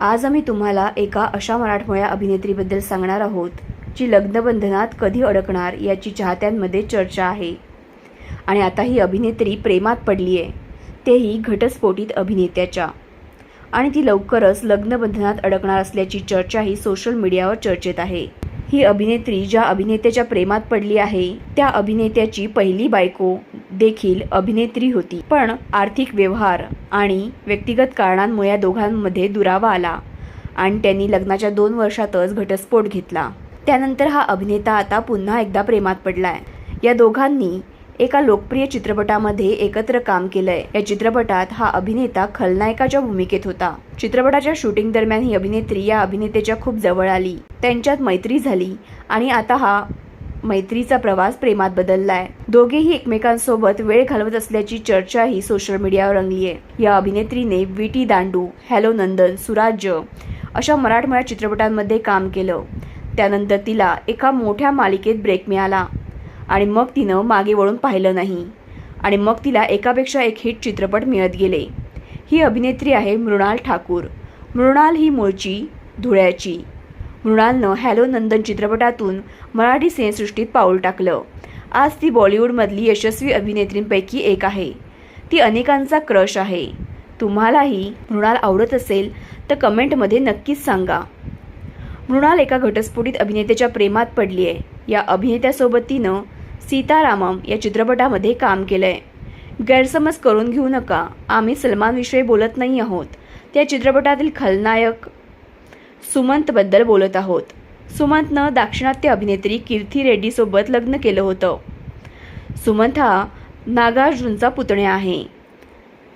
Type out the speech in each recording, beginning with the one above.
आज आम्ही तुम्हाला एका अशा मराठमोळ्या अभिनेत्रीबद्दल सांगणार आहोत जी लग्नबंधनात कधी अडकणार याची चाहत्यांमध्ये चर्चा आहे. आणि आता ही अभिनेत्री प्रेमात पडली आहे तेही घटस्फोटित अभिनेत्याच्या. आणि ती लवकरच लग्नबंधनात अडकणार असल्याची चर्चाही सोशल मीडियावर चर्चेत आहे. ही अभिनेत्री ज्या अभिनेत्याच्या प्रेमात पडली आहे त्या अभिनेत्याची पहिली बायको देखील अभिनेत्री होती. पण आर्थिक व्यवहार आणि व्यक्तिगत कारणांमुळे या दोघांमध्ये दुरावा आला आणि त्यांनी लग्नाच्या दोन वर्षातच घटस्फोट घेतला. त्यानंतर हा अभिनेता आता पुन्हा एकदा प्रेमात पडलाय. या दोघांनी एका लोकप्रिय चित्रपटामध्ये एकत्र काम केलंय. या चित्रपटात हा अभिनेता खलनायकाच्या भूमिकेत होता. चित्रपटाच्या शूटिंग दरम्यान ही अभिनेत्री या अभिनेत्याच्या खूप जवळ आली. त्यांच्यात मैत्री झाली आणि आता हा मैत्रीचा प्रवास प्रेमात बदललाय. दोघेही एकमेकांसोबत वेळ घालवत असल्याची चर्चाही सोशल मीडियावर रंगली आहे या अभिनेत्रीने विटी दांडू हॅलो नंदन सुराज्य अशा मराठमोळ्या चित्रपटांमध्ये काम केलं. त्यानंतर तिला एका मोठ्या मालिकेत ब्रेक मिळाला. आणि मग तिनं मागे वळून पाहिलं नाही. आणि मग तिला एकापेक्षा एक हिट चित्रपट मिळत गेले. ही अभिनेत्री आहे मृणाल ठाकूर. मृणाल ही मूळची धुळ्याची. मृणालनं हॅलो नंदन चित्रपटातून मराठी सिनेसृष्टीत पाऊल टाकलं. आज ती बॉलिवूडमधली यशस्वी अभिनेत्रींपैकी एक आहे. ती अनेकांचा क्रश आहे. तुम्हालाही मृणाल आवडत असेल तर कमेंटमध्ये नक्कीच सांगा. मृणाल एका घटस्फोटीत अभिनेत्याच्या प्रेमात पडली आहे या अभिनेत्यासोबत तिनं सीतारामम या चित्रपटामध्ये काम केलं आहे गैरसमज करून घेऊ नका. आम्ही सलमानविषयी बोलत नाही आहोत. त्या चित्रपटातील खलनायक सुमंतबद्दल बोलत आहोत. सुमंतनं दाक्षिणात्य अभिनेत्री कीर्ती रेड्डीसोबत लग्न केलं होतं. सुमंत हा नागार्जुनचा पुतण्या आहे.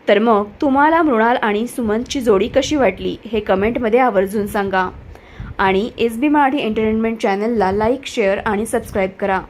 तर मग तुम्हाला मृणाल आणि सुमंतची जोडी कशी वाटली हे कमेंटमध्ये आवर्जून सांगा. आणि एस बी मराठी एंटरटेनमेंट चॅनलला लाईक शेअर आणि सबस्क्राईब करा.